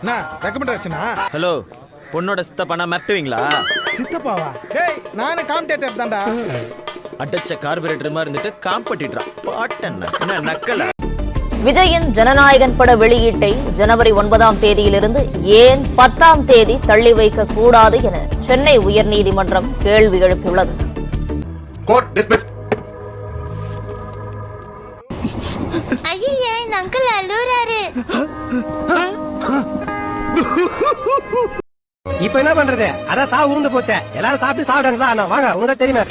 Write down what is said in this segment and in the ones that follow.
என்ன ரெக்கமெண்டேஷனா ஹலோ பொண்ணோட சித்தப்பானா மிரட்டுவீங்களா? சித்தப்பாவா? டேய் நானே காம்படேட்டர் தான்டா. அடைச்ச கார்பரேட்டர் மாதிரி இருந்துட்டு காம்பட்டிடுறா பாட்டஎன்ன என்ன நக்கல? விஜயின் ஜனநாயகன் பட வெளியீட்டை ஜனவரி ஒன்பதாம் தேதியிலிருந்து ஏன் பத்தாம் தேதி தள்ளி வைக்க கூடாது என சென்னை உயர்நீதிமன்றம் கேள்வி எழுப்பியுள்ளது. இந்த அங்கிள் அழுறாரு இப்ப என்ன பண்றது? அதான் சா உருந்து போச்சே. எல்லாரும் சாப்பிட்டு சாப்பிடுங்க சார். நான் வாங்க உனக்கு தெரியுமே.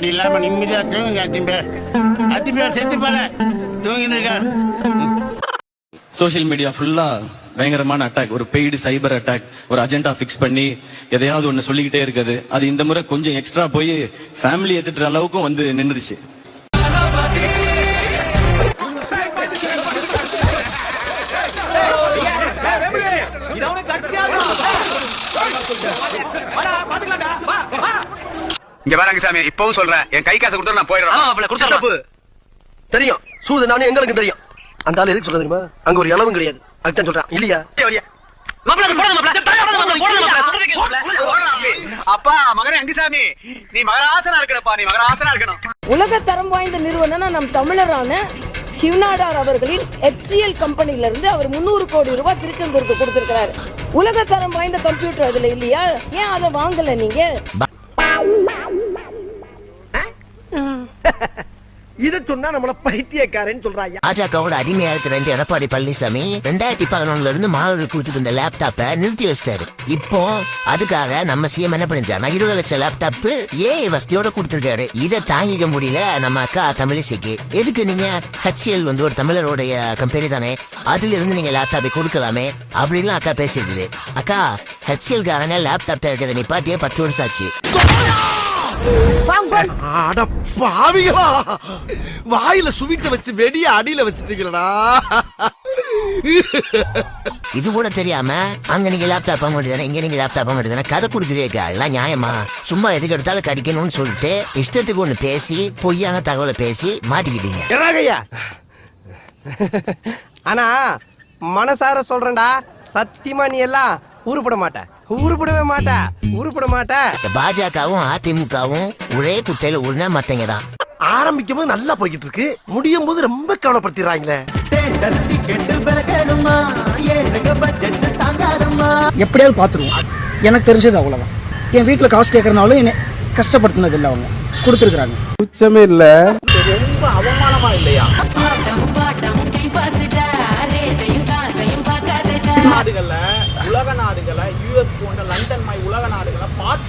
கொசுக்கடி இல்லாம நிம்மதியா தூங்குங்க அத்திம்பே அத்திம்பே செத்து போல. தூங்கின்னு இருக்கா மீடியா ஃபுல்லா பயங்கரமான அட்டாக் ஒரு பெய்டு சைபர் அட்டாக் ஒரு அஜெண்டா பிக்ஸ் பண்ணி எதையாவது ஒண்ணு சொல்லிக்கிட்டே இருக்குது. அது இந்த முறை கொஞ்சம் எக்ஸ்ட்ரா போய் ஃபேமிலி ஏத்துற அளவுக்கும் வந்து நின்றுச்சு. இங்க பாருங்க சாமி இப்பவும் சொல்றேன். என் கை காசு கொடுத்தா நான் போயிடுறேன். தப்பு தெரியும். சூது நானும் எங்களுக்கு தெரியும். அந்த ஆள் எதுக்கு சொல்ல தெரியுமா? அங்க ஒரு இளவும் கிடையாது. அதுதான் சொல்றான். இல்லையா? அப்பா மகனே அங்கிசாமி நீ மகராசனா இருக்கணும்ப்பா நீ மகராசனா இருக்கணும். உலக தரம் வாய்ந்த நிறுவனம் நம் தமிழரான சிவநாடார் அவர்களின் HCL கம்பெனில இருந்து அவர் முந்நூறு கோடி ரூபாய் திருச்செந்தூருக்கு கொடுத்திருக்கிறாரு. உலக தரம் வாய்ந்த கம்ப்யூட்டர் அதுல இல்லையா? ஏன் அதை வாங்கல நீங்க? இத சொன்னா நம்மள பைத்தியக்காரன்னு சொல்றாங்க பாஜகவோட அடிமையா இருக்கிற எடப்பாடி பழனிசாமி ரெண்டாயிரத்தி பதினொன்னுல இருந்து மாணவர்களுக்கு கொடுத்துட்டு இருந்த லேப்டாப்பை நிறுத்தி வச்சிட்டாரு. இப்போ அதுக்காக நம்ம சிஎம் என்ன பண்ணிருக்காரு இருபது லட்சம் லேப்டாப் ஏ வசதியோட கொடுத்திருக்காரு. இதை தாங்கிக்க முடியல நம்ம அக்கா தமிழிசைக்கு. எதுக்கு நீங்க ஹெச்எல் வந்து ஒரு தமிழருடைய கம்பெனி தானே? அதுல இருந்து நீங்க லேப்டாப்பை கொடுக்கலாமே? அப்படின்லாம் அக்கா பேசியிருக்குது. அக்கா ஹெச்எல் காரங்க லேப்டாப் இருக்கிறத நிப்பாட்டியே பத்து வருஷம் ஆச்சு. அட பாவிகளா. வாயில சுவிட்ட வச்சு வெடிய அடியில வச்சுட்டீங்களடா. இது கூட தெரியாம அங்க நீங்க லேப்டாப் வாங்க வேண்டியதானே இங்க நீங்க லேப்டாப் வாங்க வேண்டியதானே கதை கொடுக்குறீங்க எல்லாம் நியாயமா? சும்மா எதுக்கு எடுத்தாலும் கடிக்கணும்னு சொல்லிட்டு இஷ்டத்துக்கு ஒண்ணு பேசி பொய்யான தகவலை பேசி மாட்டிக்கிட்டீங்க. ஆனா மனசார சொல்றேன்டா சத்தியமா நீ எல்லாம் உருப்பட மாட்ட உருப்படவே மாட்ட உருப்பட மாட்ட இந்த பாஜகவும் அதிமுகவும் ஒரே குட்டையில உள்ள மத்தங்க தான் ஆரம்பிக்கும் போது நல்லா போய்கிட்டு இருக்கு முடியும் போது ரொம்ப கவலைப்படுத்திடுறாங்களே எப்படியாவது பார்த்துருவோம். எனக்கு தெரிஞ்சது அவ்வளோதான் என் வீட்டில் காசு கேட்கறனாலும் என்னை கஷ்டப்படுத்தினது இல்லை அவங்க. கொடுத்துருக்குறாங்க. உச்சமே இல்ல. நாடுகள்ல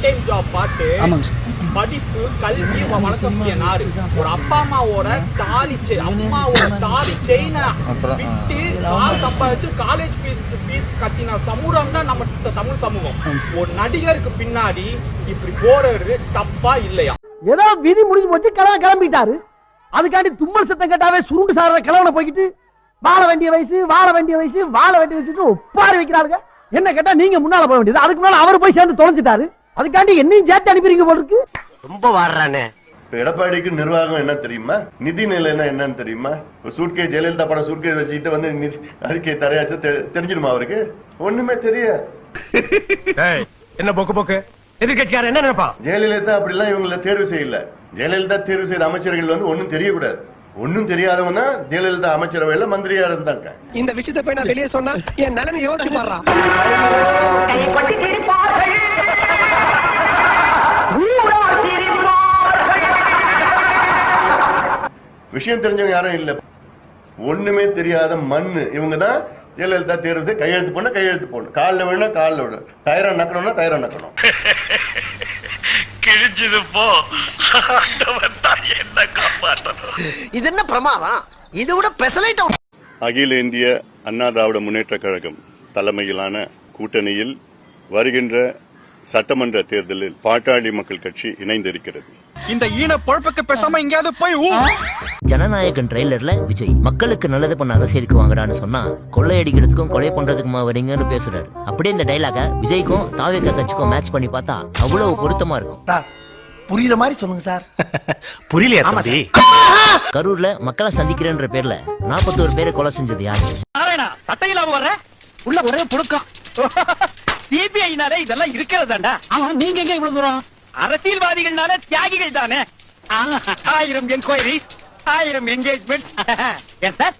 டைம் ஜாப் பார்த்து ஆமாங்க சார். படிப்பு கல்வி வளர்க்கக்கூடிய நாடு. ஒரு அப்பா அம்மாவோட தாலி அம்மாவோட தாலி செயினை விட்டு காசு சம்பாதிச்சு காலேஜ் ஃபீஸ் ஃபீஸ் கட்டின சமூகம் தான் நம்ம தமிழ் சமூகம். ஒரு நடிகருக்கு பின்னாடி இப்படி போறது தப்பா இல்லையா? ஏதோ விதி முடிஞ்சு போச்சு கிளம்ப கிளம்பிட்டாரு. அதுக்காண்டி தும்மல் சத்தம் கேட்டாவே சுருண்டு சார கிளவன போய்கிட்டு வாழ வேண்டிய வயசு வாழ வேண்டிய வயசு வாழ வேண்டிய வயசு ஒப்பாரி வைக்கிறாருங்க. என்ன கேட்டா நீங்க முன்னால போக வேண்டியது. அதுக்கு முன்னால அவர் போய் சேர்ந்து தொலைஞ்சிட்டாரு. அதுக்காண்டி என்னையும் சேர்த்து அனுப்பிடுங்க போல இருக்கு. ரொம்ப வாடுறானே. எடப்பாடிக்கு நிர்வாகம் என்ன தெரியுமா? நிதி நிலைன்னா என்னன்னு தெரியுமா? சூட்கே ஜெயலலிதா படம் சூட்கே வச்சுக்கிட்டு வந்து நிதி அறிக்கை தரையாச்சு தெரிஞ்சிடுமா அவருக்கு? ஒண்ணுமே தெரியாது. என்ன போக்கு போக்கு? எதிர்கட்சியார என்ன நினைப்பா? ஜெயலலிதா அப்படிலாம் இவங்கள தேர்வு செய்யல. ஜெயலலிதா தேர்வு செய்த அமைச்சர்கள் வந்து ஒண்ணும் தெரியக்கூடாது. ஒண்ணும் தெரியாதவன் தான் ஜெயலலிதா அமைச்சரவையில மந்திரியா இருந்தாங்க. இந்த விஷயத்தை போய் நான் வெளியே சொன்னா என் நிலைமை யோசிச்சு விஷயம் தெரிஞ்சவங்க யாரும் இல்ல. ஒண்ணுமே தெரியாத மண்ணு. இவங்க தான் ஜெயலலிதா தேர்வு கையெழுத்து போன கையெழுத்து போடணும். காலில் விழுனா காலில் விடும் டயரா நக்கணும்னா டயரா நக்கணும். இது என்ன பிரமாதம்? இது விட பெசலைட் அகில இந்திய அண்ணா திராவிட முன்னேற்ற கழகம் தலைமையிலான கூட்டணியில் வருகின்ற சட்டமன்ற தேர்தலில் பாட்டாளி மக்கள் கட்சி இணைந்திருக்கிறது. இந்த ஈன பொழப்புக்கு பேசாம எங்கேயாவது போய் ஊ. ஜனநாயகன் ட்ரெய்லர்ல விஜய் மக்களுக்கு நல்லது பண்ண அரசியலுக்கு வாங்குறான்னு சொன்னா கொள்ளையடிக்கிறதுக்கும் கொலை பண்றதுக்குமா வரீங்கன்னு பேசுறாரு. அப்படியே இந்த டைலாக விஜய்க்கும் தாவேக்க கட்சிக்கும் மேட்ச் பண்ணி பார்த்தா அவ்வளவு பொருத்தமா இருக்கும். புரியுற மாதிரி சொல்லுங்க சார். புரியலையா தம்பி? கரூர்ல மக்களை சந்திக்கிறேன்ற பேர்ல நாற்பத்தோரு பேரை கொலை செஞ்சது யாரு? நாராயணா சட்டை இல்லாம வர்ற உள்ள ஒரே புடுக்கம். சிபிஐனாலே இதெல்லாம் இருக்கிறதாண்டா. ஆமா நீங்க எங்க இவ்வளவு தூரம்? அரசியல்வாதிகள்னால தியாகிகள் தானே? ஆயிரம் என்கொயரிஸ் ஆயிரம் என்கேஜ்மெண்ட்ஸ் எஸ் சார்?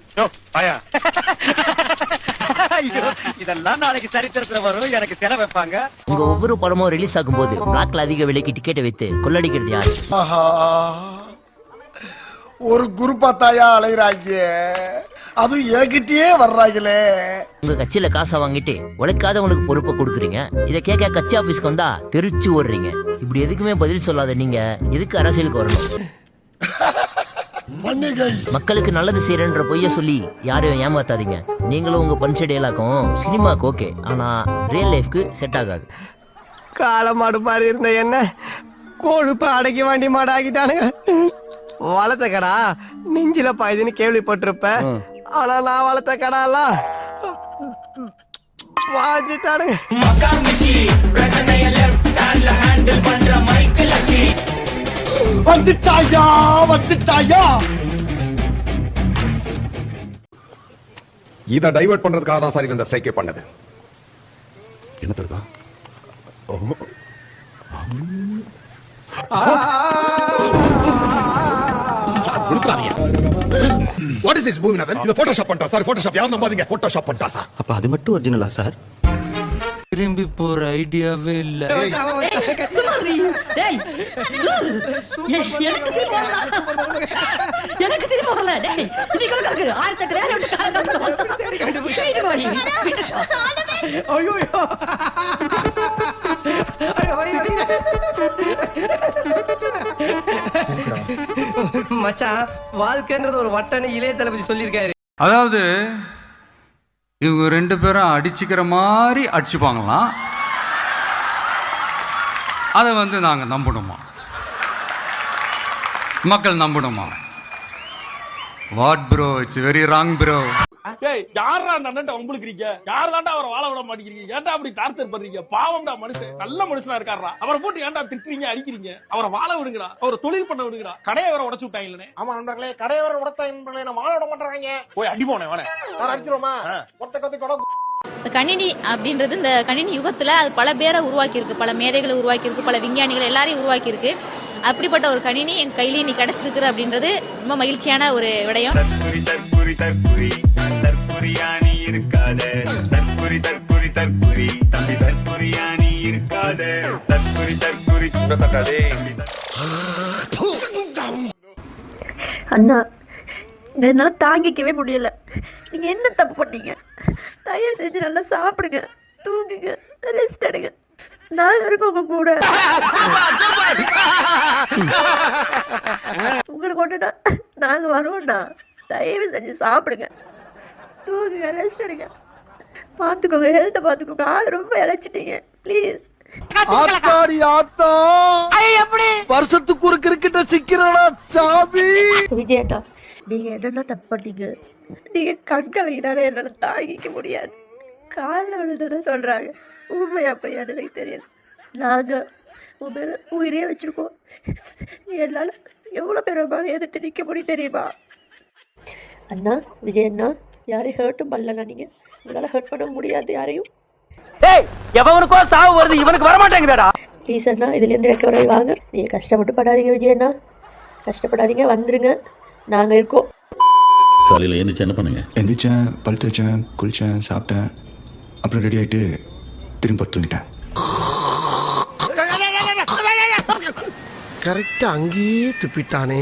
ஐயோ இதெல்லாம் நாளைக்கு சரித்திரத்துல வரும். எனக்கு செலவு வைப்பாங்க. உங்க ஒவ்வொரு படமும் ரிலீஸ் ஆகும்போது பிளாக்ல அதிக விலைக்கு டிக்கெட்டை வைத்து கொள்ளடிக்கிறது யாரு? ஒரு குரு பார்த்தாயா அலைகிறாங்க அதுவும் என்கிட்டயே வர்றாங்களே உங்க கட்சியில காசை வாங்கிட்டு உழைக்காதவங்களுக்கு பொறுப்பை கொடுக்குறீங்க. இதை கேட்க கட்சி ஆபீஸ்க்கு வந்தா தெரிச்சு ஓடுறீங்க. இப்படி எதுக்குமே பதில் சொல்லாத நீங்க எதுக்கு அரசியலுக்கு வரணும்? மக்களுக்கு நல்லது செய்யறன்ற பொய்ய சொல்லி யாரையும் ஏமாத்தாதீங்க. நீங்களும் உங்க பஞ்ச டேலாக்கும் சினிமாக்கு ஓகே. ஆனா ரியல் லைஃப்க்கு செட் ஆகாது. காலமாடு மாதிரி இருந்த என்ன? கொழுப்பு அடக்கி வாண்டி மாடு ஆக்கிட்டானுங்க. வளர்த்த கடா நெஞ்சில பாயுதுன்னு கேள்விப்பட்டிருப்ப ஆனா நான் வளர்த்த கடாலாம் வாஞ்சிட்டானுங்க வந்துட்டாயா வந்துட்டாயா இதை டைவர்ட் பண்றதுக்காக தான் சார் இந்த ஸ்ட்ரைக்கே பண்ணது என்ன தருதா வாட் இஸ் திஸ் பூமிநாதன் இது போட்டோஷாப் பண்றா சார் போட்டோஷாப் யாரும் நம்பாதீங்க? போட்டோஷாப் பண்றா சார் அப்ப அது மட்டும் ஒரிஜினலா சார் திரும்பி போற ஐடியாவே இல்ல. எனக்கு சிரிப்பு வரல டேய் இன்னைக்கு கிடக்கு ஆயிரத்தி எட்டு வேலை விட்டு ஐயோ மச்சான் வாழ்க்கைன்றது ஒரு வட்டான இளைய தளபதி சொல்லியிருக்காரு. அதாவது இவங்க ரெண்டு பேரும் அடிச்சுக்கிற மாதிரி அடிச்சுப்பாங்களாம் அதை வந்து நாங்க நம்பணுமா? மக்கள் நம்பணுமா? What bro it's very wrong bro. ஏய் யாரா அந்த அண்ணன் உங்களுக்கு யார் தாண்டா அவரை வாழ விட மாட்டேங்கிறீங்க? ஏன்டா அப்படி டார்ச்சர் பண்றீங்க? பாவம்டா மனுஷன். நல்ல மனுஷனா இருக்காரா அவரை போட்டு ஏன்டா திட்டுறீங்க அடிக்கிறீங்க? அவரை வாழ விடுங்கடா. அவரை தொழில் பண்ண விடுங்கடா. கடையை வர உடைச்சு விட்டாங்களே ஆமா நண்பர்களே கடையை வர உடத்தாங்க நம்ம வாழ விட மாட்டாங்க போய் அடி போனேன் வானே. அடிச்சிருவோமா ஒத்த கொத்தி கொட இந்த கணினி அப்படின்றது இந்த கணினி யுகத்துல அது பல பேரை உருவாக்கி இருக்கு பல மேதைகளை உருவாக்கி இருக்கு பல விஞ்ஞானிகள் எல்லாரையும் உருவாக்கி இருக்கு அப்படிப்பட்ட ஒரு கணினி என் கையிலேயே நீ கிடைச்சிருக்கு அப்படின்றது ரொம்ப மகிழ்ச்சியான ஒரு விடயம். இருக்காத. தற்குறி தற்குறி தற்குறி. தம்பி தற்குறியானி இருக்காத. தற்குறி தற்குறி. தக்காளி அண்ணா என்னால தாங்கிக்கவே முடியல. நீங்க என்ன தப்பு பண்ணீங்க? தயவு செஞ்சு நல்லா சாப்பிடுங்க. தூங்குங்க. ரெஸ்ட் எடுங்க. நாங்க இருக்கோம் உங்க கூட. உங்களுக்கு ஒண்ணுனா நாங்க வருவோம்ண்ணா. தயவு செஞ்சு சாப்பிடுங்க. தூங்குங்க ரெஸ்ட் எடுங்க. பார்த்துக்கோங்க ஹெல்த்தை பார்த்துக்கோங்க. ஆள் ரொம்ப இழைச்சிட்டீங்க. ப்ளீஸ் ஆத்தாடி ஆத்தா. எப்படி? வருஷத்துக்கு ஒரு கிரிக்கெட்ட சிக்கிறடா சாமி? விஜயண்ணா நீங்க என்னென்ன தப்பு பண்ணீங்க? நீங்க கண்கலையினால என்னால தாங்கிக்க முடியாது. காலில் விழுந்ததை சொல்றாங்க. உண்மையா பையன் எனக்கு தெரியாது நாங்க உன் மேல உயிரே வச்சிருக்கோம். என்னால எவ்வளோ பேர் எதிர்த்து நிற்க முடியும் தெரியுமா? அண்ணா விஜய் அண்ணா யாரையும் ஹர்ட்டும் பண்ணலண்ணா நீங்க. உங்களால் ஹர்ட் பண்ண முடியாது யாரையும். ஏய் எவனுக்கோ சாவு வருது இவனுக்கு வர மாட்டேங்குதடா ப்ளீஸ் அண்ணா இதுலேருந்து ரெக்கவரி வாங்க. நீங்கள் கஷ்டப்பட்டு படாதீங்க விஜய் அண்ணா. கஷ்டப்படாதீங்க வந்துருங்க. நாங்கள் இருக்கோம். காலையில எந்திரிச்சு என்ன பண்ணுங்க? எந்திரிச்சேன் பல் தேய்ச்சேன் குளிச்சேன் சாப்பிட்டேன். அப்புறம் ரெடி ஆயிட்டு திரும்ப தூங்கிட்டேன். கரெக்டா அங்கேயே துப்பிட்டானே.